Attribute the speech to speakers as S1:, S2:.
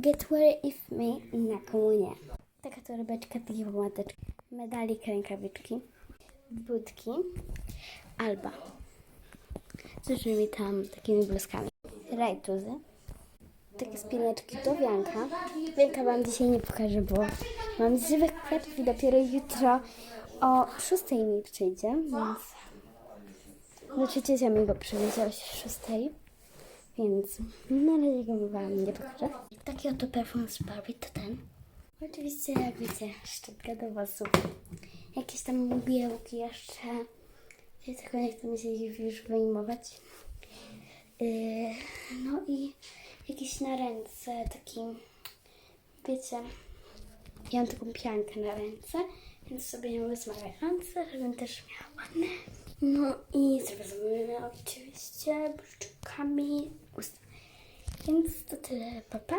S1: Get Where If Me na komunię. Taka torebeczka, takie pomadeczki, medalik, rękawiczki, budki, alba. Z różnymi tam takimi bluzkami. Rajtuzy. Takie spineczki do wianka. Wianka wam dzisiaj nie pokażę, bo mam żywych kwiatów i dopiero jutro o 6 mi przyjdzie, więc... Znaczy ciocia mi go przywiezie o 6, więc na razie go wam nie pokażę. Taki oto perfum z Barbie to ten. Oczywiście, jak wiecie, szczepka do włosów. Jakieś tam mgiełki jeszcze. Ja tylko nie chcę mi się ich już wyjmować. Yy, no i jakiś na ręce taki, wiecie, ja mam taką piankę na ręce, więc sobie ją wezmę na ręce, żebym też miała ładne. No i zrobimy oczywiście błyszczykami ust. Więc to tyle, pa pa.